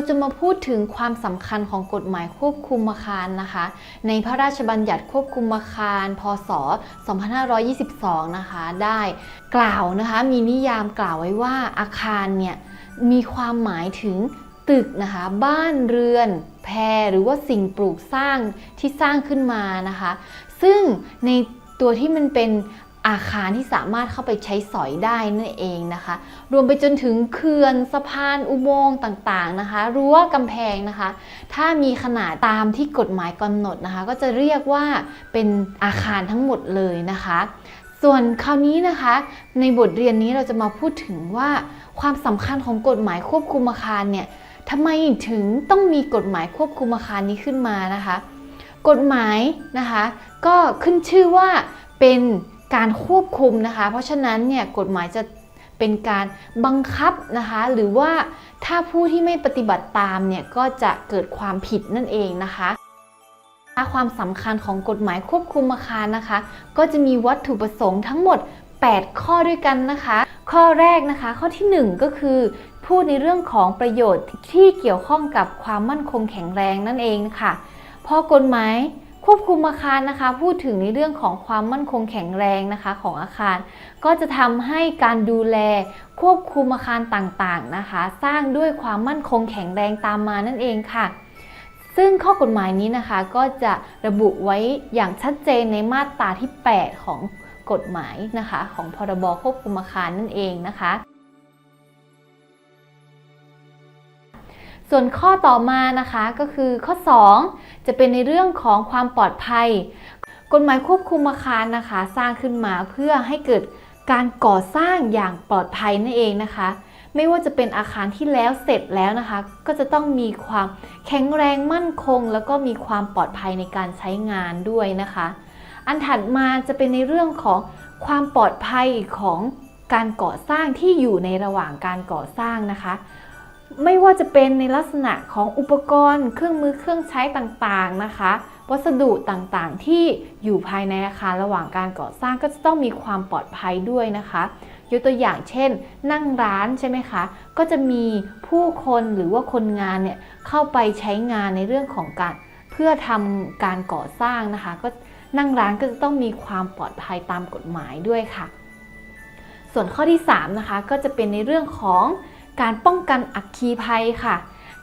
เราจะมาพูดถึงความสำคัญของกฎหมายควบคุมอาคารนะคะ ในพระราชบัญญัติควบคุมอาคาร พศ 2522 นะคะ ได้กล่าวนะคะ มีนิยามกล่าวไว้ว่าอาคารเนี่ยมีความหมายถึงตึกนะคะ บ้านเรือน แพรหรือว่าสิ่งปลูกสร้างที่สร้างขึ้นมานะคะ ซึ่งในตัวที่มันเป็น อาคารที่สามารถเข้าไปใช้สอยได้นั่นเองนะคะ รวมไปจนถึงเขื่อนสะพานอุโมงค์ต่างๆนะคะ รั้วกำแพงนะคะ ถ้ามีขนาดตามที่กฎหมายกำหนดนะคะ ก็จะเรียกว่าเป็นอาคารทั้งหมดเลยนะคะ ส่วนคราวนี้นะคะ ในบทเรียนนี้เราจะมาพูดถึงว่าความสำคัญของกฎหมายควบคุมอาคารเนี่ยทำไมถึงต้องมีกฎหมายควบคุมอาคารนี้ขึ้นมานะคะ กฎหมายนะคะ ก็ขึ้นชื่อว่าเป็น การควบคุมนะคะ เพราะฉะนั้นเนี่ยกฎหมายจะเป็นการบังคับนะคะ หรือว่าถ้าผู้ที่ไม่ปฏิบัติตามเนี่ยก็จะเกิดความผิดนั่นเองนะคะความสำคัญของกฎหมายควบคุมอาคารนะคะ ก็จะมีวัตถุประสงค์ทั้งหมด 8 ข้อด้วยกันนะคะ ข้อแรกนะคะ ข้อที่ 1 ก็คือ พูดในเรื่องของประโยชน์ที่เกี่ยวข้องกับความมั่นคงแข็งแรงนั่นเองค่ะพอกฎหมาย ควบคุมอาคารนะคะ พูดถึงในเรื่องของความมั่นคงแข็งแรงนะคะของอาคาร ก็จะทำให้การดูแลควบคุมอาคารต่างๆนะคะ สร้างด้วยความมั่นคงแข็งแรงตามมานั่นเองค่ะ ซึ่งข้อกฎหมายนี้นะคะก็จะระบุไว้อย่างชัดเจนในมาตราที่ 8 ของกฎหมายนะคะ ของพรบควบคุมอาคารนั่นเองนะคะ ส่วนข้อต่อมานะคะก็คือข้อ 2 จะเป็นในเรื่องของความปลอดภัย กฎหมายควบคุมอาคารนะคะ สร้างขึ้นมาเพื่อให้เกิดการก่อสร้างอย่างปลอดภัยนั่นเองนะคะ ไม่ว่าจะเป็นอาคารที่แล้วเสร็จแล้วนะคะ ก็จะต้องมีความแข็งแรงมั่นคง แล้วก็มีความปลอดภัยในการใช้งานด้วยนะคะ อันถัดมาจะเป็นในเรื่องของความปลอดภัยของการก่อสร้างที่อยู่ในระหว่างการก่อสร้างนะคะ ไม่ว่าจะเป็นในลักษณะของอุปกรณ์ เครื่องมือเครื่องใช้ต่างๆนะคะ วัสดุต่างๆ ที่อยู่ภายในอาคารระหว่างการก่อสร้างก็จะต้องมีความปลอดภัยด้วยนะคะยกตัวอย่างเช่น นั่งร้านใช่ไหมคะ ก็จะมีผู้คนหรือว่าคนงานเนี่ยเข้าไปใช้งานในเรื่องของการเพื่อทำการก่อสร้างนะคะ ก็นั่งร้านก็จะต้องมีความปลอดภัยตามกฎหมายด้วยค่ะ ส่วนข้อที่3นะคะก็จะเป็นในเรื่องของ การป้องกันอัคคีภัยค่ะ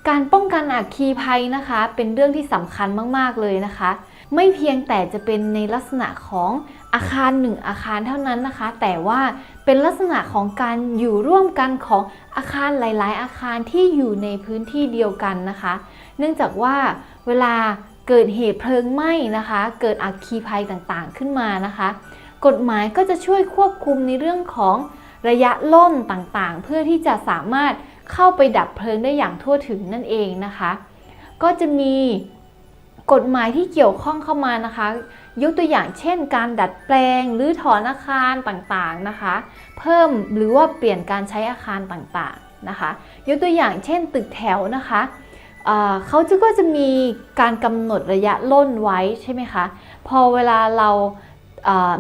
การป้องกันอัคคีภัยนะคะ เป็นเรื่องที่สำคัญมากๆเลยนะคะ ไม่เพียงแต่จะเป็นในลักษณะของอาคารหนึ่งอาคารเท่านั้นนะคะ แต่ว่าเป็นลักษณะของการอยู่ร่วมกันของอาคารหลาย ๆ อาคารที่อยู่ในพื้นที่เดียวกันนะคะ เนื่องจากว่าเวลาเกิดเหตุเพลิงไหม้นะคะ เกิดอัคคีภัยต่างๆขึ้นมานะคะ กฎหมายก็จะช่วยควบคุมในเรื่องของ ระยะล่นต่างๆ เพื่อที่จะสามารถเข้าไปดับเพลิงได้อย่างทั่วถึงนั่นเองนะคะ ก็จะมีกฎหมายที่เกี่ยวข้องเข้ามานะคะ ยกตัวอย่างเช่น การดัดแปลงหรือถอนอาคารต่างๆนะคะ เพิ่มหรือว่าเปลี่ยนการใช้อาคารต่างๆนะคะ ยกตัวอย่างเช่น ตึกแถวนะคะเเขาจะก็จะมีการกำหนดระยะล่นไว้ใช่ไหมคะ พอเวลาเรา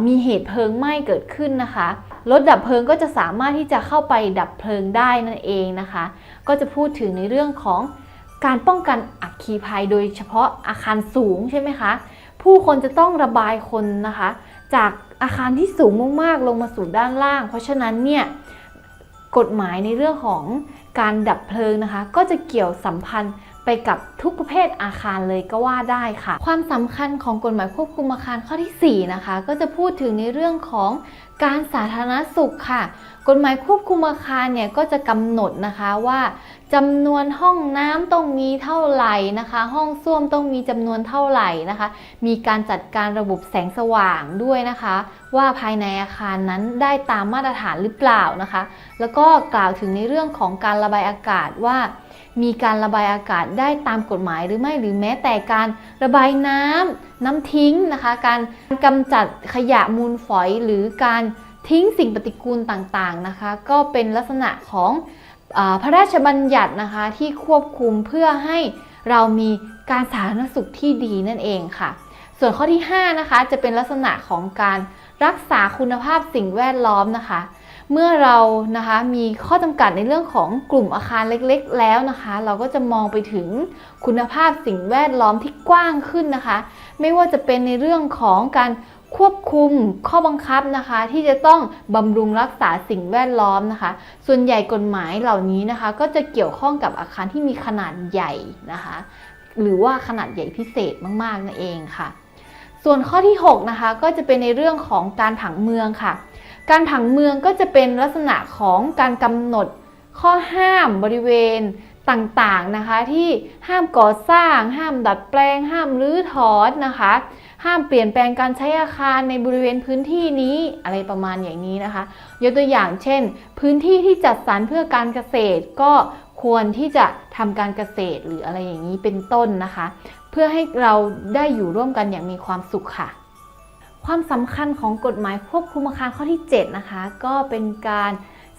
มีเหตุเพลิงไหม้เกิดขึ้นนะคะ รถดับเพลิงก็จะสามารถที่จะเข้าไปดับเพลิงได้นั่นเองนะคะ ก็จะพูดถึงในเรื่องของการป้องกันอัคคีภัยโดยเฉพาะอาคารสูงใช่ไหมคะ ผู้คนจะต้องระบายคนนะคะ จากอาคารที่สูงมากๆลงมาสู่ด้านล่าง เพราะฉะนั้นเนี่ยกฎหมายในเรื่องของการดับเพลิงนะคะ ก็จะเกี่ยวสัมพันธ์ ไปกับทุกประเภทอาคารเลยก็ว่าได้ค่ะ ความสำคัญของกฎหมายควบคุมอาคารข้อที่ 4 นะคะ ก็จะพูดถึงในเรื่องของการสาธารณสุขค่ะ กฎหมายควบคุมอาคารเนี่ยก็จะกำหนดนะคะว่าจำนวนห้องน้ำต้องมีเท่าไหร่นะคะ ห้องส้วมต้องมีจำนวนเท่าไหร่นะคะ มีการจัดการระบบแสงสว่างด้วยนะคะ ว่าภายในอาคารนั้นได้ตามมาตรฐานหรือเปล่านะคะ แล้วก็กล่าวถึงในเรื่องของการระบายอากาศว่า มีการระบายอากาศได้ตามกฎหมายหรือไม่หรือแม้แต่การระบายน้ำน้ำทิ้งนะคะ การกำจัดขยะมูลฝอยหรือการทิ้งสิ่งปฏิกูลต่างๆนะคะ ก็เป็นลักษณะของอพระราชบัญญัตินะคะที่ควบคุมเพื่อให้เรามีการสาธารณสุขที่ดีนั่นเองค่ะ ส่วนข้อที่ 5 นะคะ จะเป็นลักษณะของการรักษาคุณภาพสิ่งแวดล้อมนะคะ เมื่อเรานะคะมีข้อจำกัดในเรื่องของกลุ่มอาคารเล็กๆ แล้วนะคะ เราก็จะมองไปถึงคุณภาพสิ่งแวดล้อมที่กว้างขึ้นนะคะ ไม่ว่าจะเป็นในเรื่องของการควบคุมข้อบังคับนะคะ ที่จะต้องบำรุงรักษาสิ่งแวดล้อมนะคะ ส่วนใหญ่กฎหมายเหล่านี้นะคะ ก็จะเกี่ยวข้องกับอาคารที่มีขนาดใหญ่นะคะ หรือว่าขนาดใหญ่พิเศษมากๆนั่นเองค่ะ ส่วนข้อที่ 6 นะคะ ก็จะเป็นในเรื่องของการผังเมืองค่ะ การผังเมืองก็จะเป็นลักษณะของการกำหนดข้อห้ามบริเวณต่างๆนะคะที่ห้ามก่อสร้าง ห้ามดัดแปลง ห้ามรื้อถอนนะคะ ห้ามเปลี่ยนแปลงการใช้อาคารในบริเวณพื้นที่นี้อะไรประมาณอย่างนี้นะคะ ยกตัวอย่างเช่น พื้นที่ที่จัดสรรเพื่อการเกษตรก็ควรที่จะทำการเกษตรหรืออะไรอย่างนี้เป็นต้นนะคะ เพื่อให้เราได้อยู่ร่วมกันอย่างมีความสุขค่ะ ความสำคัญของกฎหมายควบคุมอาคารข้อที่ 7 นะคะ ก็เป็นการ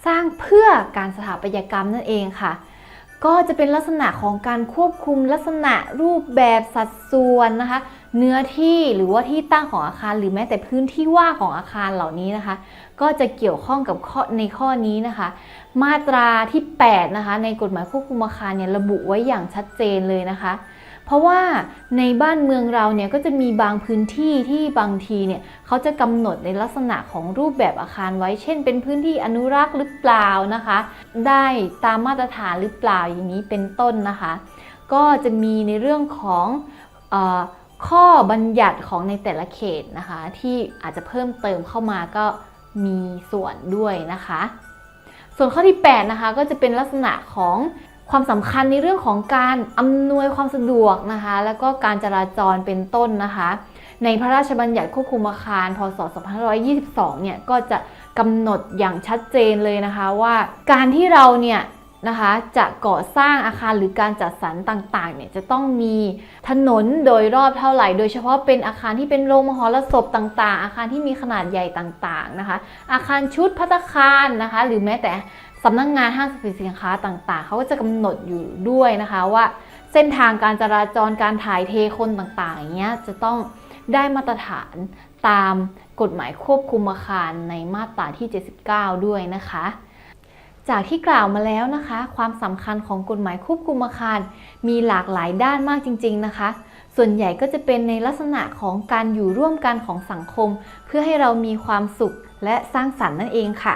สร้างเพื่อการสถาปัตยกรรมนั่นเองค่ะ ก็จะเป็นลักษณะของการควบคุมลักษณะรูปแบบสัดส่วนนะคะ เนื้อที่หรือว่าที่ตั้งของอาคาร หรือแม้แต่พื้นที่ว่างของอาคารเหล่านี้นะคะ ก็จะเกี่ยวข้องกับข้อในข้อนี้นะคะ มาตราที่ 8 นะคะ ในกฎหมายควบคุมอาคารเนี่ยระบุไว้อย่างชัดเจนเลยนะคะ เพราะว่าในบ้านเมืองเราเนี่ยก็จะมีบางพื้นที่ที่บางทีเนี่ยเขาจะกำหนดในลักษณะของรูปแบบอาคารไว้ เช่น เป็นพื้นที่อนุรักษ์หรือเปล่านะคะ ได้ตามมาตรฐานหรือเปล่าอย่างนี้เป็นต้นนะคะ ก็จะมีในเรื่องของอข้อบัญญัติของในแต่ละเขตนะคะ ที่อาจจะเพิ่มเติมเข้ามาก็มีส่วนด้วยนะคะ ส่วนข้อที่ 8 นะคะ ก็จะเป็นลักษณะของ ความสำคัญในเรื่องของการอำนวยความสะดวกนะคะ แล้วก็การจราจรเป็นต้นนะคะ ในพระราชบัญญัติควบคุมอาคาร พศ 2522 เนี่ยก็จะกำหนดอย่างชัดเจนเลยนะคะว่าการที่เราเนี่ยนะคะจะก่อสร้างอาคารหรือการจัดสรรต่างๆเนี่ยจะต้องมีถนนโดยรอบเท่าไหร่ โดยเฉพาะเป็นอาคารที่เป็นโรงมหรสพต่างๆ อาคารที่มีขนาดใหญ่ต่างๆนะคะ อาคารชุดพัตตาคารนะคะ หรือแม้แต่ สำนักงงานห้างสรรพสินค้าต่างๆ เขาก็จะกำหนดอยู่ด้วยนะคะว่าเส้นทางการจราจรการถ่ายเทคนต่างๆอย่างเงี้ยจะต้องได้มาตรฐานตามกฎหมายควบคุมอาคารในมาตราที่ 79 ด้วยนะคะ จากที่กล่าวมาแล้วนะคะ ความสำคัญของกฎหมายควบคุมอาคาร มีหลากหลายด้านมากจริง ๆนะคะ ส่วนใหญ่ก็จะเป็นในลักษณะของการอยู่ร่วมกันของสังคม เพื่อให้เรามีความสุขและสร้างสรรค์นั่นเองค่ะ